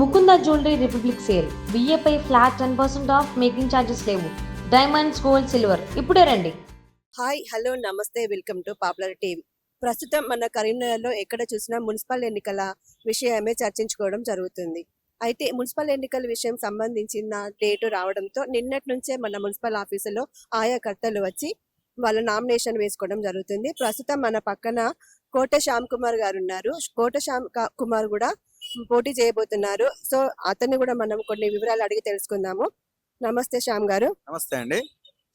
Mukunda jewellery republic sale. బియ్యపై flat ten percent off making charges లేవు. Diamonds gold silver. ఇప్పుడే రండి. Hi hello నమస్తే welcome to popular TV. ప్రస్తుతం మన కరీంనగర్లో ఎక్కడ చూసినా మున్సిపల్ ఎన్నికల విషయమే చర్చించుకోవడం జరుగుతుంది. అయితే మున్సిపల్ ఎన్నికల విషయం సంబంధించిన డేటు రావడంతో నిన్నటి నుంచే మన మున్సిపల్ ఆఫీసులో ఆయా కర్తలు వచ్చి వాళ్ళ నామినేషన్ వేసుకోవడం జరుగుతుంది. ప్రస్తుతం మన పక్కన కోట శ్యామ్ కుమార్ గారు ఉన్నారు. కోట శ్యామ్ కుమార్ కూడా పోటీ చేయబోతున్నారు. సో అతన్ని కూడా మనం కొన్ని వివరాలు అడిగి తెలుసుకుందాము. నమస్తే శ్యామ్ గారు. నమస్తే అండి.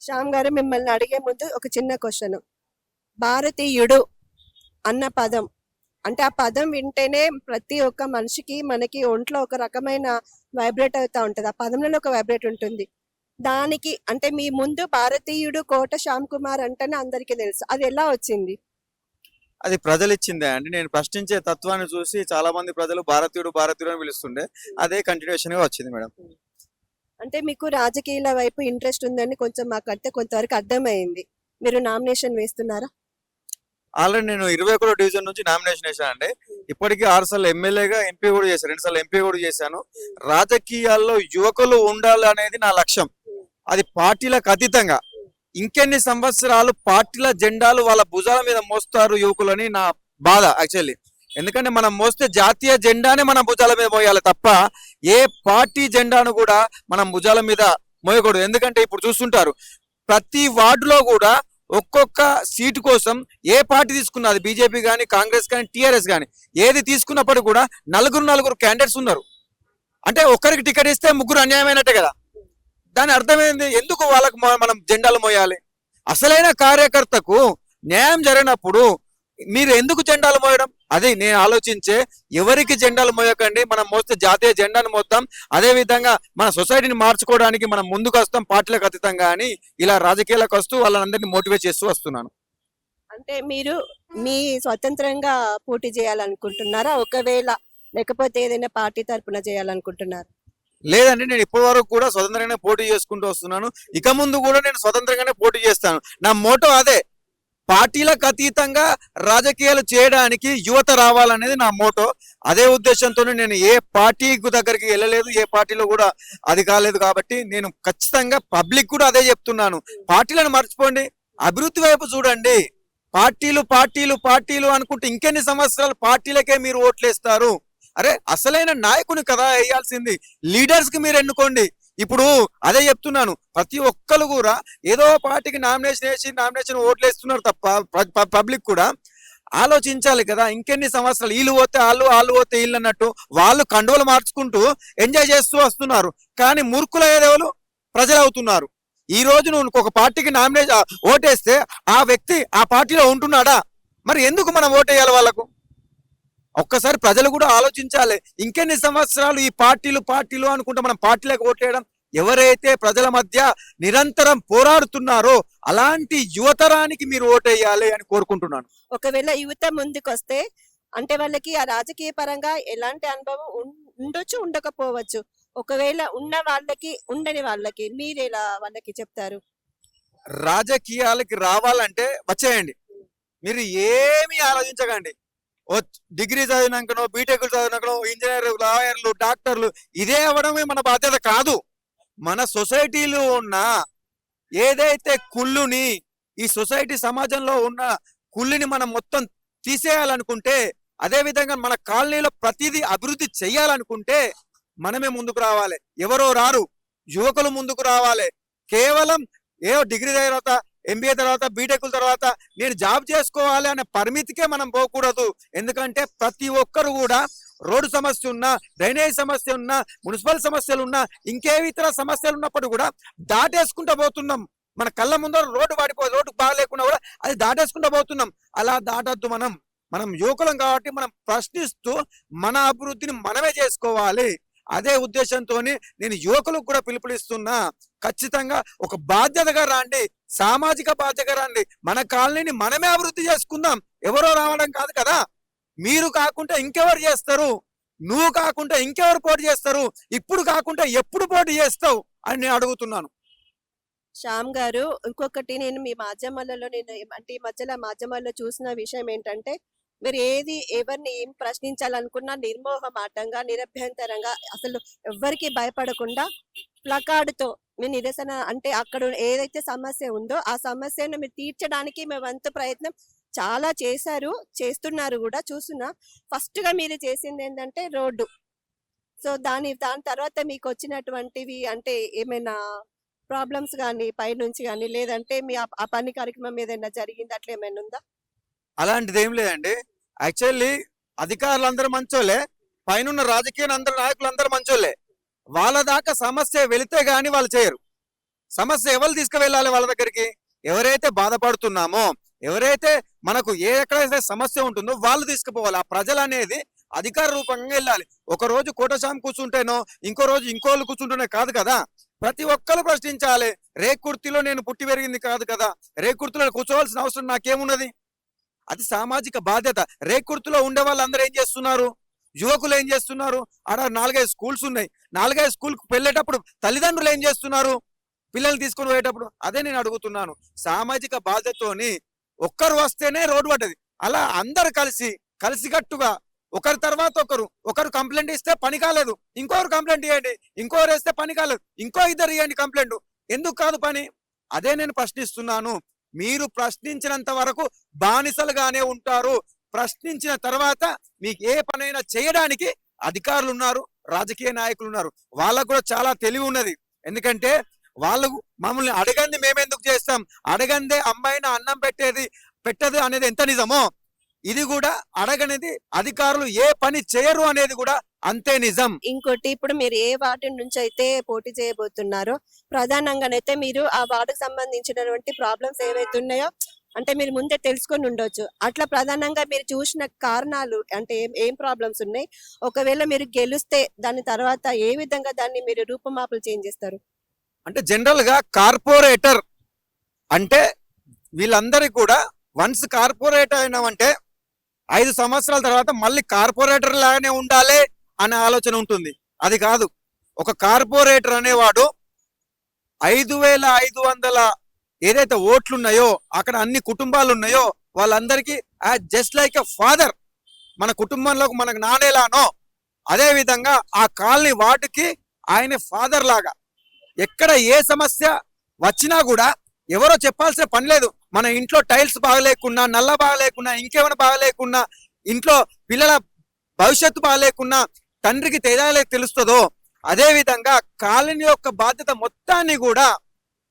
శ్యామ్ గారు మిమ్మల్ని అడిగే ముందు ఒక చిన్న క్వశ్చన్. భారతీయుడు అన్న పదం అంటే ఆ పదం వింటేనే ప్రతి ఒక్క మనిషికి మనకి ఒంట్లో ఒక రకమైన వైబ్రేట్ అవుతా ఉంటది. ఆ పదంలో ఒక వైబ్రేట్ ఉంటుంది. దానికి అంటే మీ ముందు భారతీయుడు కోట శ్యామ్ కుమార్ అంటేనే అందరికీ తెలుసు. అది ఎలా వచ్చింది? అది ప్రజలు ఇచ్చిందే అండి. నేను ప్రశ్నించే తత్వాన్ని చూసి చాలా మంది ప్రజలు భారతీయుడు భారతీయుడు అని పిలుస్తుండే. అదే కంటిన్యూషన్గా వచ్చింది మేడం. అంటే మీకు రాజకీయాల వైపు ఇంట్రెస్ట్ ఉందని కొంచెం మాకు అంటే కొంతవరకు అర్థమైంది. మీరు నామినేషన్ వేస్తున్నారా? ఆల్రెడీ నేను ఇరవై ఒకటో డివిజన్ నుంచి నామినేషన్ వేసాను అండి. ఇప్పటికీ ఆరు సార్లు ఎమ్మెల్యేగా ఎంపీ కూడా చేశాను రెండు సార్లు ఎంపీ కూడా చేశాను. రాజకీయాల్లో యువకులు ఉండాలి అనేది నా లక్ష్యం. అది పార్టీలకు అతీతంగా. ఇంకెన్ని సంవత్సరాలు పార్టీల జెండాలు వాళ్ళ భుజాల మీద మోస్తారు యువకులని నా బాధ యాక్చువల్లీ ఎందుకంటే మనం మోస్తే జాతీయ జెండానే మనం భుజాల మీద మోయాలి తప్ప ఏ పార్టీ జెండాను కూడా మనం భుజాల మీద మోయకూడదు. ఎందుకంటే ఇప్పుడు చూస్తుంటారు ప్రతి వార్డులో కూడా ఒక్కొక్క సీటు కోసం ఏ పార్టీ తీసుకున్నా అది బీజేపీ కానీ కాంగ్రెస్ కానీ టీఆర్ఎస్ కానీ ఏది తీసుకున్నప్పటికీ కూడా నలుగురు నలుగురు క్యాండిడేట్స్ ఉన్నారు. అంటే ఒక్కరికి టికెట్ ఇస్తే ముగ్గురు అన్యాయమైనట్టే కదా. దాని అర్థమైంది? ఎందుకు వాళ్ళకు మనం జెండాలు మోయాలి? అసలైన కార్యకర్తకు న్యాయం జరిగినప్పుడు మీరు ఎందుకు జెండాలు మోయడం? అది నేను ఆలోచించే ఎవరికి జెండాలు మోయకండి? మనం మోస్తే జాతీయ జెండాను మోస్తాం అదే విధంగా మన సొసైటీని మార్చుకోవడానికి మనం ముందుకు వస్తాం పార్టీలకు అతీతంగా అని ఇలా రాజకీయాలకు వస్తూ వాళ్ళందరినీ మోటివేట్ చేస్తూ వస్తున్నాను. అంటే మీరు మీ స్వతంత్రంగా పోటీ చేయాలనుకుంటున్నారా? ఒకవేళ లేకపోతే ఏదైనా పార్టీ తరఫున చేయాలనుకుంటున్నారా? లేదండి నేను ఇప్పటి వరకు కూడా స్వతంత్రంగానే పోటీ చేసుకుంటూ వస్తున్నాను. ఇక ముందు కూడా నేను స్వతంత్రంగానే పోటీ చేస్తాను. నా మోటో అదే. పార్టీలకు అతీతంగా రాజకీయాలు చేయడానికి యువత రావాలనేది నా మోటో. అదే ఉద్దేశంతో నేను ఏ పార్టీ దగ్గరికి వెళ్ళలేదు ఏ పార్టీలో కూడా అది కాలేదు కాబట్టి నేను ఖచ్చితంగా పబ్లిక్ కూడా అదే చెప్తున్నాను. పార్టీలను మర్చిపోండి. అభివృద్ధి వైపు చూడండి. పార్టీలు పార్టీలు పార్టీలు అనుకుంటే ఇంకెన్ని సంవత్సరాలు పార్టీలకే మీరు ఓట్లేస్తారు? అరే అసలైన నాయకుని కదా వేయాల్సింది. లీడర్స్కి మీరు ఎన్నుకోండి. ఇప్పుడు అదే చెప్తున్నాను. ప్రతి ఒక్కరు కూడా ఏదో పార్టీకి నామినేషన్ వేసి నామినేషన్ ఓట్లు వేస్తున్నారు తప్ప పబ్లిక్ కూడా ఆలోచించాలి కదా. ఇంకెన్ని సంవత్సరాలు వీళ్ళు పోతే వాళ్ళు వాళ్ళు పోతే వీళ్ళు అన్నట్టు వాళ్ళు కండువలు మార్చుకుంటూ ఎంజాయ్ చేస్తూ వస్తున్నారు. కానీ మూర్ఖుల ఏదేవాళ్ళు ప్రజలు అవుతున్నారు. ఈ రోజు నువ్వు ఒక పార్టీకి నామినేషన్ ఓటేస్తే ఆ వ్యక్తి ఆ పార్టీలో ఉంటున్నాడా? మరి ఎందుకు మనం ఓటేయాలి వాళ్ళకు? ఒక్కసారి ప్రజలు కూడా ఆలోచించాలి. ఇంకెన్ని సంవత్సరాలు ఈ పార్టీలు పార్టీలు అనుకుంటే మనం పార్టీలకు ఓట్లేయడం? ఎవరైతే ప్రజల మధ్య నిరంతరం పోరాడుతున్నారో అలాంటి యువతరానికి మీరు ఓటేయాలి అని కోరుకుంటున్నాను. ఒకవేళ యువత ముందుకు వస్తే అంటే వాళ్ళకి ఆ రాజకీయ పరంగా ఎలాంటి అనుభవం ఉండొచ్చు ఉండకపోవచ్చు. ఒకవేళ ఉన్న వాళ్ళకి ఉండని వాళ్ళకి మీరు ఎలా వాళ్ళకి చెప్తారు? రాజకీయాలకి రావాలంటే వచ్చేయండి. మీరు ఏమీ ఆలోచించకండి. డిగ్రీ చదివినాకనో బీటెక్ చదివినాకనో ఇంజనీర్ లాయర్లు డాక్టర్లు ఇదే అవ్వడమే మన బాధ్యత కాదు. మన సొసైటీలో ఉన్న ఏదైతే కుళ్ళుని ఈ సొసైటీ సమాజంలో ఉన్న కుళ్ళుని మనం మొత్తం తీసేయాలనుకుంటే అదే విధంగా మన కాలనీలో ప్రతిదీ అభివృద్ధి చేయాలనుకుంటే మనమే ముందుకు రావాలి. ఎవరో రారు యువకులు ముందుకు రావాలి. కేవలం ఏ డిగ్రీ తర్వాత ఎంబీఏ తర్వాత బీటెక్ తర్వాత నేను జాబ్ చేసుకోవాలి అనే పరిమితికే మనం పోకూడదు. ఎందుకంటే ప్రతి ఒక్కరు కూడా రోడ్డు సమస్య ఉన్నా డ్రైనేజ్ సమస్య ఉన్నా మున్సిపల్ సమస్యలు ఉన్నా ఇంకేవి ఇతర సమస్యలు ఉన్నప్పుడు కూడా దాటేసుకుంటూ పోతున్నాం. మన కళ్ళ ముందర రోడ్డు వాడిపో రోడ్డు బాగలేకుండా కూడా అది దాటేసుకుంటూ పోతున్నాం. అలా దాటద్దు మనం. మనం యువకులం కాబట్టి మనం ప్రశ్నిస్తూ మన అభివృద్ధిని మనమే చేసుకోవాలి. అదే ఉద్దేశంతో నేను యువకులకు కూడా పిలుపునిస్తున్నా. ఖచ్చితంగా ఒక బాధ్యతగా రాండి. సామాజిక బాధ్యతగా రండి. మన కాలనీని మనమే అభివృద్ధి చేసుకుందాం. ఎవరో రావడం కాదు కదా. మీరు కాకుండా ఇంకెవరు చేస్తారు? నువ్వు కాకుండా ఇంకెవరు పోటీ చేస్తారు? ఇప్పుడు కాకుండా ఎప్పుడు పోటీ చేస్తావు? అని నేను అడుగుతున్నాను. శ్యామ్ గారు ఇంకొకటి నేను మీ మాధ్యమాలలో నేను అంటే ఈ మధ్యలో మాధ్యమాల్లో చూసిన విషయం ఏంటంటే మీరు ఏది ఎవరిని ఏం ప్రశ్నించాలనుకున్నా నిర్మోహమాటంగా నిరభ్యంతరంగా అసలు ఎవ్వరికి భయపడకుండా ప్లకార్డుతో మీ నిరసన అంటే అక్కడ ఏదైతే సమస్య ఉందో ఆ సమస్యను మీరు తీర్చడానికి మీ వంతు ప్రయత్నం చాలా చేశారు చేస్తున్నారు కూడా. చూస్తున్నా. ఫస్ట్గా మీరు చేసింది ఏంటంటే రోడ్డు. సో దాని దాని తర్వాత మీకు వచ్చినటువంటివి అంటే ఏమైనా ప్రాబ్లమ్స్ కానీ పైనుంచి కానీ లేదంటే మీ ఆ పని కార్యక్రమం ఏదైనా జరిగింది అట్లా ఏమైనా ఉందా? అలాంటిది ఏం లేదండి. యాక్చువల్లీ అధికారులందరూ మంచోళ్ళే పైన రాజకీయ అందరు నాయకులందరూ మంచోళ్ళే. వాళ్ళ దాకా సమస్య వెళితే గాని వాళ్ళు చేయరు. సమస్య ఎవరు తీసుకువెళ్ళాలి వాళ్ళ దగ్గరికి? ఎవరైతే బాధపడుతున్నామో ఎవరైతే మనకు ఏ ఎక్కడైతే సమస్య ఉంటుందో వాళ్ళు తీసుకుపోవాలి. ఆ ప్రజలు అనేది అధికార రూపంగా వెళ్ళాలి. ఒక రోజు కోటశాం కూర్చుంటేనో ఇంకో రోజు ఇంకోళ్ళు కూర్చుంటేనే కాదు కదా. ప్రతి ఒక్కరు ప్రశ్నించాలి. రేకుర్తిలో నేను పుట్టి పెరిగింది కాదు కదా. రేకుర్తిలో కూర్చోవాల్సిన అవసరం నాకేమున్నది? అది సామాజిక బాధ్యత. రేకుర్తిలో ఉండే వాళ్ళందరూ ఏం చేస్తున్నారు? యువకులు ఏం చేస్తున్నారు? ఆడ నాలుగైదు స్కూల్స్ ఉన్నాయి. నాలుగైదు స్కూల్కి వెళ్ళేటప్పుడు తల్లిదండ్రులు ఏం చేస్తున్నారు? పిల్లల్ని తీసుకొని పోయేటప్పుడు అదే నేను అడుగుతున్నాను. సామాజిక బాధ్యతతోని ఒక్కరు వస్తేనే రోడ్డు పడ్డది. అలా అందరు కలిసి కలిసికట్టుగా ఒకరి తర్వాత ఒకరు ఒకరు కంప్లైంట్ ఇస్తే పని కాలేదు. ఇంకొకరు కంప్లైంట్ ఇవ్వండి ఇంకొకరు వేస్తే పని కాలేదు. ఇంకో ఇద్దరు ఇవ్వండి కంప్లైంట్. ఎందుకు కాదు పని? అదే నేను ప్రశ్నిస్తున్నాను. మీరు ప్రశ్నించినంత వరకు బానిసలుగానే ఉంటారు. ప్రశ్నించిన తర్వాత మీకు ఏ పనైనా చేయడానికి అధికారులు ఉన్నారు రాజకీయ నాయకులు ఉన్నారు. వాళ్ళకు కూడా చాలా తెలివి ఉన్నది. ఎందుకంటే వాళ్ళు మమ్మల్ని అడగంది మేమెందుకు చేస్తాం. అడగందే అమ్మాయిన అన్నం పెట్టేది పెట్టదు అనేది ఎంత నిజమో ఇది కూడా అడగనిది అధికారులు ఏ పని చేయరు అనేది కూడా అంతే నిజం. ఇంకోటి ఇప్పుడు మీరు ఏ వార్డు నుంచి అయితే పోటీ చేయబోతున్నారో ప్రధానంగానైతే మీరు ఆ వార్డుకు సంబంధించినటువంటి ప్రాబ్లమ్స్ ఏవైతే ఉన్నాయో అంటే మీరు ముందే తెలుసుకొని ఉండొచ్చు. అట్లా ప్రధానంగా మీరు చూసిన కారణాలు అంటే ఏం ఏం ప్రాబ్లమ్స్ ఉన్నాయి? ఒకవేళ మీరు గెలిస్తే దాని తర్వాత ఏ విధంగా దాన్ని మీరు రూపుమాపులు చేంజ్ చేస్తారు? అంటే జనరల్గా కార్పొరేటర్ అంటే వీళ్ళందరికీ కూడా వన్స్ కార్పొరేటర్ అయినామంటే ఐదు సంవత్సరాల తర్వాత మళ్ళీ కార్పొరేటర్ లాగానే ఉండాలి. అనే ఆలోచన ఉంటుంది. అది కాదు. ఒక కార్పొరేటర్ అనేవాడు ఐదు వేల ఐదు వందల ఏదైతే ఓట్లు ఉన్నాయో అక్కడ అన్ని కుటుంబాలు ఉన్నాయో వాళ్ళందరికీ జస్ట్ లైక్ ఎ ఫాదర్ మన కుటుంబంలో మనకు నానేలానో అదే విధంగా ఆ కాలనీ వార్డుకి ఆయన ఫాదర్ లాగా. ఎక్కడ ఏ సమస్య వచ్చినా కూడా ఎవరో చెప్పాల్సిన పని లేదు. మన ఇంట్లో టైల్స్ బాగలేకున్నా నల్ల బాగలేకున్నా ఇంకేమైనా బాగలేకున్నా ఇంట్లో పిల్లల భవిష్యత్తు బాగలేకున్నా తండ్రికి తేడాలే తెలుస్తుందో అదే విధంగా కాలనీ యొక్క బాధ్యత మొత్తాన్ని కూడా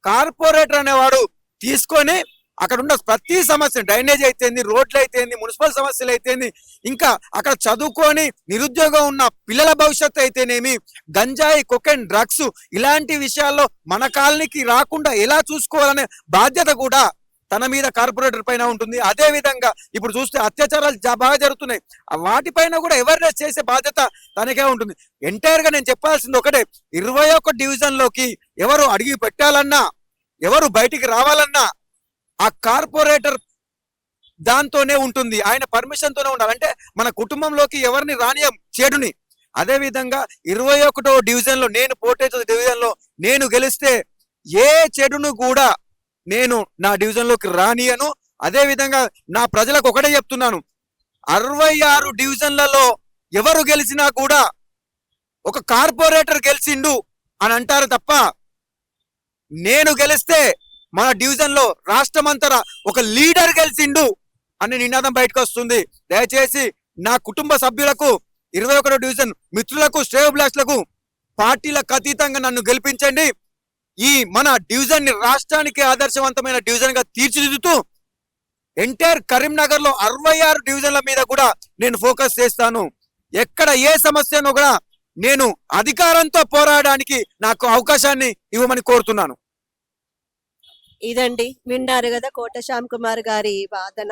కార్పొరేటర్ అనేవాడు తీసుకొని అక్కడ ఉన్న ప్రతి సమస్య డ్రైనేజ్ అయితేంది రోడ్లు అయితేంది మున్సిపల్ సమస్యలు అయితేంది ఇంకా అక్కడ చదువుకొని నిరుద్యోగం ఉన్న పిల్లల భవిష్యత్తు అయితేనేమి గంజాయి కొకెన్ డ్రగ్స్ ఇలాంటి విషయాల్లో మన కాలనీకి రాకుండా ఎలా చూసుకోవాలనే బాధ్యత కూడా తన మీద కార్పొరేటర్ పైన ఉంటుంది. అదే విధంగా ఇప్పుడు చూస్తే అత్యాచారాలు బాగా జరుగుతున్నాయి. ఆ వాటిపైన కూడా అవేర్నెస్ చేసే బాధ్యత తనకే ఉంటుంది. ఎంటైర్గా నేను చెప్పాల్సింది ఒకటే. ఇరవై ఒక్క డివిజన్లోకి ఎవరు అడిగి పెట్టాలన్నా ఎవరు బయటికి రావాలన్నా ఆ కార్పొరేటర్ దాంతోనే ఉంటుంది. ఆయన పర్మిషన్తోనే ఉండాలి. అంటే మన కుటుంబంలోకి ఎవరిని రానియం చెడుని. అదేవిధంగా ఇరవై ఒకటో డివిజన్లో నేను పోటీ డివిజన్లో నేను గెలిస్తే ఏ చెడును కూడా నేను నా డివిజన్లోకి రానియను. అదే విధంగా నా ప్రజలకు ఒకటే చెప్తున్నాను. అరవై ఆరు డివిజన్లలో ఎవరు గెలిచినా కూడా ఒక కార్పొరేటర్ గెలిచిండు అని అంటారు తప్ప నేను గెలిస్తే మన డివిజన్లో లో ఒక లీడర్ గెలిచిండు అనే నినాదం బయటకు వస్తుంది. దయచేసి నా కుటుంబ సభ్యులకు ఇరవై ఒకటో డివిజన్ మిత్రులకు శ్రేయోభిలాషులకు పార్టీలకు అతీతంగా నన్ను గెలిపించండి. ఈ మన డివిజన్ని రాష్ట్రానికి ఆదర్శవంతమైన డివిజన్గా తీర్చిదిద్దుతూ ఎంటైర్ కరీంనగర్లో అరవై ఆరు డివిజన్ల మీద కూడా నేను ఫోకస్ చేస్తాను. ఎక్కడ ఏ సమస్యను కూడా నేను అధికారంతో పోరాడడానికి నాకు అవకాశాన్ని ఇవ్వమని కోరుతున్నాను. ఇదండి విన్నారు కదా కోట శ్యామ్ కుమార్ గారి వాదన.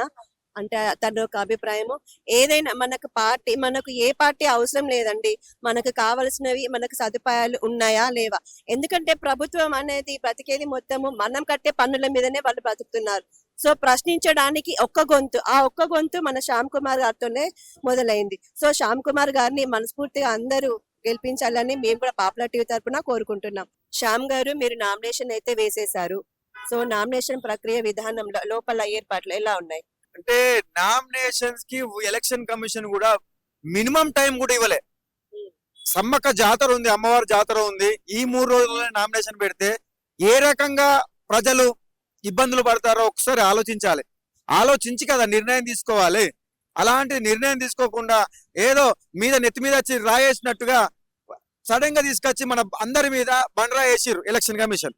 అంటే తన యొక్క అభిప్రాయము. ఏదైనా మనకు పార్టీ మనకు ఏ పార్టీ అవసరం లేదండి. మనకు కావలసినవి మనకు సదుపాయాలు ఉన్నాయా లేవా? ఎందుకంటే ప్రభుత్వం అనేది బ్రతికేది మొత్తము మనం కట్టే పన్నుల మీదనే వాళ్ళు బ్రతుకుతున్నారు. సో ప్రశ్నించడానికి ఒక్క గొంతు ఆ ఒక్క గొంతు మన శ్యామ్ కుమార్ గారితోనే మొదలైంది. సో శ్యామ్ కుమార్ గారిని మనస్ఫూర్తిగా అందరూ గెలిపించాలని మేము కూడా పాపులర్ టీవీ తరపున కోరుకుంటున్నాం. శ్యామ్ గారు మీరు నామినేషన్ అయితే వేసేశారు. సో నామినేషన్ ప్రక్రియ విధానంలో లోపల ఏర్పాట్లు ఎలా ఉన్నాయి? అంటే నామినేషన్స్కి ఎలక్షన్ కమిషన్ కూడా మినిమం టైం కూడా ఇవ్వలే. సమ్మక్క జాతర ఉంది అమ్మవారి జాతర ఉంది. ఈ మూడు రోజుల్లో నామినేషన్ పెడితే ఏ రకంగా ప్రజలు ఇబ్బందులు పడతారో ఒకసారి ఆలోచించాలి. ఆలోచించి కదా నిర్ణయం తీసుకోవాలి. అలాంటి నిర్ణయం తీసుకోకుండా ఏదో మీద నెత్తి మీద వచ్చి రాయేసినట్టుగా సడన్గా తీసుకొచ్చి మన అందరి మీద బండరా వేసిర్రు ఎలక్షన్ కమిషన్.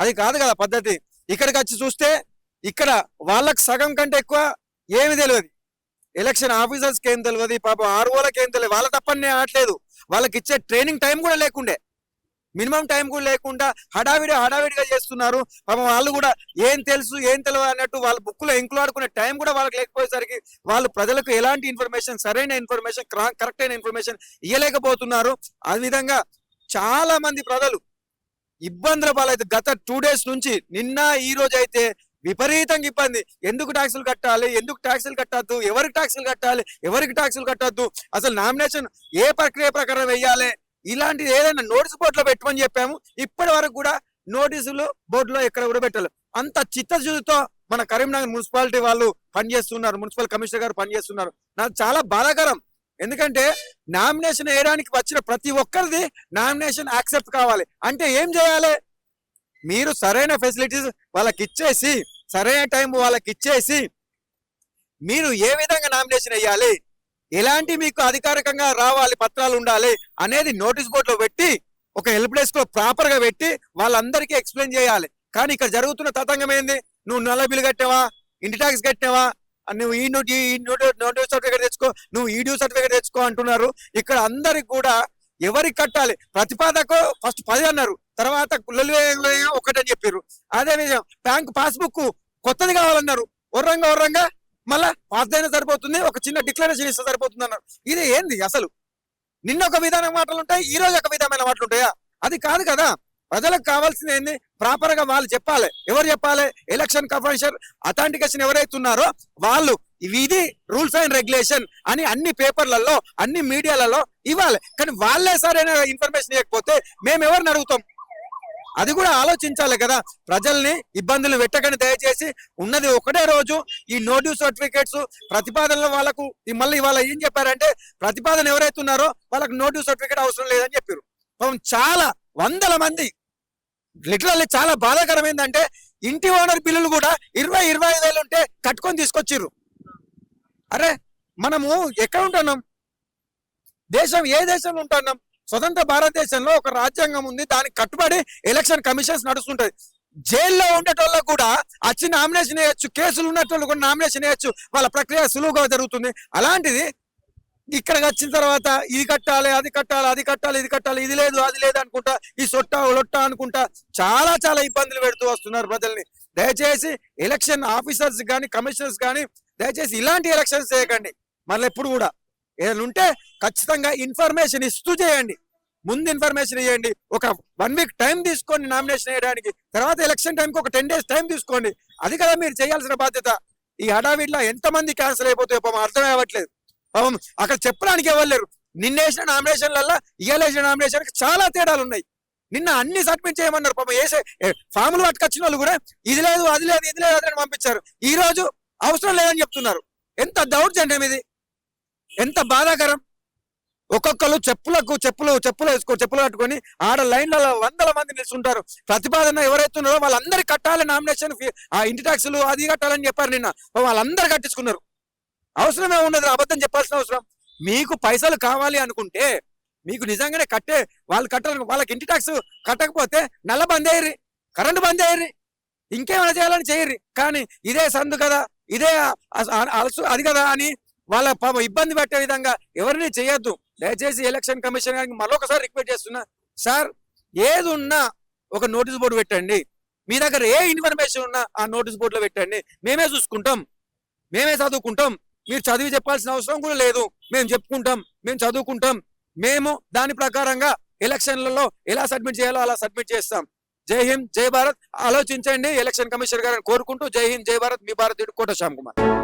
అది కాదు కదా పద్ధతి. ఇక్కడికి వచ్చి చూస్తే ఇక్కడ వాళ్ళకు సగం కంటే ఎక్కువ ఏమి తెలియదు. ఎలక్షన్ ఆఫీసర్స్కి ఏం తెలియదు పాపం ఆర్ఓలకి ఏం తెలియదు. వాళ్ళ తప్పనే ఆడలేదు వాళ్ళకి ఇచ్చే ట్రైనింగ్ టైం కూడా లేకుండే. మినిమం టైం కూడా లేకుండా హడావిడి హడావిడిగా చేస్తున్నారు. పాపం వాళ్ళు కూడా ఏం తెలుసు ఏం తెలియదు అన్నట్టు వాళ్ళ బుక్లో లో టైం కూడా వాళ్ళకి లేకపోయేసరికి వాళ్ళు ప్రజలకు ఎలాంటి ఇన్ఫర్మేషన్ సరైన ఇన్ఫర్మేషన్ కరెక్ట్ అయిన ఇన్ఫర్మేషన్ ఇవ్వలేకపోతున్నారు ఆ విధంగా చాలా మంది ప్రజలు ఇబ్బందుల పాలైతే గత టూ డేస్ నుంచి నిన్న ఈ రోజు అయితే విపరీతంగా ఇబ్బంది. ఎందుకు ట్యాక్సులు కట్టాలి? ఎందుకు ట్యాక్సులు కట్టద్దు? ఎవరికి ట్యాక్సులు కట్టాలి? ఎవరికి ట్యాక్సులు కట్టద్దు? అసలు నామినేషన్ ఏ ప్రక్రియ ప్రకారం వేయాలి? ఇలాంటిది ఏదైనా నోటీస్ బోర్డులో పెట్టమని చెప్పాము. ఇప్పటి వరకు కూడా నోటీసులు బోర్డులో ఎక్కడ కూడా పెట్టాలి అంత చిత్తశుద్ధితో మన కరీంనగర్ మున్సిపాలిటీ వాళ్ళు పనిచేస్తున్నారు. మున్సిపల్ కమిషనర్ గారు పనిచేస్తున్నారు. నాకు చాలా బాధాకరం. ఎందుకంటే నామినేషన్ వేయడానికి వచ్చిన ప్రతి ఒక్కరిది నామినేషన్ యాక్సెప్ట్ కావాలి. అంటే ఏం చేయాలి? మీరు సరైన ఫెసిలిటీస్ వాళ్ళకి ఇచ్చేసి సరైన టైం వాళ్ళకి ఇచ్చేసి మీరు ఏ విధంగా నామినేషన్ వేయాలి ఎలాంటి మీకు అధికారికంగా రావాలి పత్రాలు ఉండాలి అనేది నోటీస్ బోర్డులో పెట్టి ఒక హెల్ప్ డెస్క్లో ప్రాపర్గా పెట్టి వాళ్ళందరికీ ఎక్స్ప్లెయిన్ చేయాలి. కానీ ఇక్కడ జరుగుతున్న తతంగం ఏంది? నువ్వు నల్ల బిల్లు కట్టావా? ఇంటి ట్యాక్స్ కట్టావా? నువ్వు ఈ నోటి ఈ నోటీస్ సర్టిఫికేట్ తెచ్చుకో నువ్వు ఈ డ్యూ సర్టిఫికేట్ తెచ్చుకో అంటున్నారు. ఇక్కడ అందరికి కూడా ఎవరికి కట్టాలి? ప్రతిపాదకు ఫస్ట్ పది అన్నారు. తర్వాత ఒకటని చెప్పారు అదే విషయం బ్యాంక్ పాస్బుక్ కొత్తది కావాలన్నారు. ఒర్రంగా ఒర్రంగా మళ్ళా పాతదైనా సరిపోతుంది ఒక చిన్న డిక్లరేషన్ ఇస్తే సరిపోతుంది అన్నారు ఇది ఏంది అసలు? నిన్న ఒక విధానం మాటలు ఉంటాయి ఈ రోజు ఒక విధమైన మాటలు ఉంటాయా అది కాదు కదా. ప్రజలకు కావాల్సింది ఏంది ప్రాపర్గా వాళ్ళు చెప్పాలి. ఎవరు చెప్పాలి? ఎలక్షన్ కమిషన్ అథాంటికేషన్ ఎవరైతే ఉన్నారో వాళ్ళు ఇవి ఇది రూల్స్ అండ్ రెగ్యులేషన్ అని అన్ని పేపర్లలో అన్ని మీడియాలలో ఇవ్వాలి. కానీ వాళ్ళే సరైన ఇన్ఫర్మేషన్ ఇవ్వకపోతే మేము ఎవరిని అడుగుతాం? అది కూడా ఆలోచించాలి కదా. ప్రజల్ని ఇబ్బందులు పెట్టకండి దయచేసి. ఉన్నది ఒకటే రోజు. ఈ నోటీస్ సర్టిఫికేట్స్ ప్రతిపాదనలు వాళ్ళకు మళ్ళీ ఇవాళ ఏం చెప్పారంటే ప్రతిపాదన ఎవరైతే ఉన్నారో వాళ్ళకి నోటీస్ సర్టిఫికేట్ అవసరం లేదని చెప్పారు. పాపం చాలా వందల మంది లిటరల్లీ చాలా బాధాకరం ఏంటంటే ఇంటి ఓనర్ బిల్లులు కూడా ఇరవై ఇరవై ఐదు వేలు ఉంటే కట్టుకొని తీసుకొచ్చిర్రు. అరే మనము ఎక్కడ ఉంటున్నాం? దేశం ఏ దేశంలో ఉంటున్నాం? స్వతంత్ర భారతదేశంలో ఒక రాజ్యాంగం ఉంది దానికి కట్టుబడి ఎలక్షన్ కమిషన్స్ నడుస్తుంటది జైల్లో ఉండేటోళ్ళకు కూడా వచ్చి నామినేషన్ వేయచ్చు కేసులు ఉన్నటోళ్ళు కూడా నామినేషన్ వేయచ్చు వాళ్ళ ప్రక్రియ సులువుగా జరుగుతుంది. అలాంటిది ఇక్కడికి వచ్చిన తర్వాత ఇది కట్టాలి అది కట్టాలి అది కట్టాలి ఇది కట్టాలి ఇది లేదు అది లేదు అనుకుంటా ఈ సొట్ట లొట్ట అనుకుంటా చాలా చాలా ఇబ్బందులు పెడుతూ వస్తున్నారు ప్రజల్ని. దయచేసి ఎలక్షన్ ఆఫీసర్స్ కానీ కమిషనర్స్ కానీ దయచేసి ఇలాంటి ఎలక్షన్స్ చేయకండి. మళ్ళీ ఎప్పుడు కూడా. ఏదైనా ఉంటే ఖచ్చితంగా ఇన్ఫర్మేషన్ ఇస్తూ చేయండి. ముందు ఇన్ఫర్మేషన్ ఇవ్వండి. ఒక వన్ వీక్ టైం తీసుకోండి నామినేషన్ వేయడానికి. తర్వాత ఎలక్షన్ టైంకి ఒక టెన్ డేస్ టైం తీసుకోండి. అది కదా మీరు చేయాల్సిన బాధ్యత. ఈ హడావిడిలో ఎంతమంది క్యాన్సిల్ అయిపోతాయో అర్థం అవ్వట్లేదు. పాపం అక్కడ చెప్పడానికి ఎవరు లేరు. నిన్న వేసిన నామినేషన్లలో ఇవాళ నామినేషన్ చాలా తేడాలు ఉన్నాయి నిన్న అన్ని సబ్మిట్ చేయమన్నారు పాపం. వేసే ఫామ్లు పట్టుకొచ్చిన వాళ్ళు కూడా ఇది లేదు అది లేదు ఇది లేదు అదని పంపించారు. ఈ రోజు అవసరం లేదని చెప్తున్నారు. ఎంత దౌర్జన్యం ఇది? ఎంత బాధాకరం? ఒక్కొక్కరు చెప్పులకు చెప్పులు చెప్పులు వేసుకో చెప్పులు కట్టుకొని ఆడ లైన్లలో వందల మంది నిల్చుంటారు ప్రతిపాదన ఎవరైతే ఉన్నారో వాళ్ళందరికి కట్టాలి నామినేషన్ ఆ ఇంటి ట్యాక్సులు అది కట్టాలని చెప్పారు నిన్న. వాళ్ళందరూ కట్టించుకున్నారు. అవసరమే ఉండదు అబద్ధం చెప్పాల్సిన అవసరం. మీకు పైసలు కావాలి అనుకుంటే మీకు నిజంగానే కట్టే వాళ్ళు కట్టాలి వాళ్ళకి ఇంటి ట్యాక్స్ కట్టకపోతే నల్ల బంద్ అయ్యి కరెంటు బంద్ అయ్యి ఇంకేమైనా చేయాలని చేయరు కానీ ఇదే సందు కదా ఇదే అలసు అది కదా అని వాళ్ళ పాప ఇబ్బంది పెట్టే విధంగా ఎవరిని చేయొద్దు. దయచేసి ఎలక్షన్ కమిషన్ గారికి మరొకసారి రిక్వెస్ట్ చేస్తున్నా. సార్ ఏది ఉన్నా ఒక నోటీస్ బోర్డు పెట్టండి. మీ దగ్గర ఏ ఇన్ఫర్మేషన్ ఉన్నా ఆ నోటీస్ బోర్డులో పెట్టండి. మేమే చూసుకుంటాం. మేమే చదువుకుంటాం. మీరు చదివి చెప్పాల్సిన అవసరం కూడా లేదు. మేము చెప్పుకుంటాం మేము చదువుకుంటాం. మేము దాని ప్రకారంగా ఎలక్షన్లలో ఎలా సబ్మిట్ చేయాలో అలా సబ్మిట్ చేస్తాం. జై హింద్ జై భారత్. ఆలోచించండి ఎలక్షన్ కమిషనర్ గారిని కోరుకుంటూ జై హింద్ జై భారత్. మీ భారతీయుడు కోట శ్యామ్ కుమార్.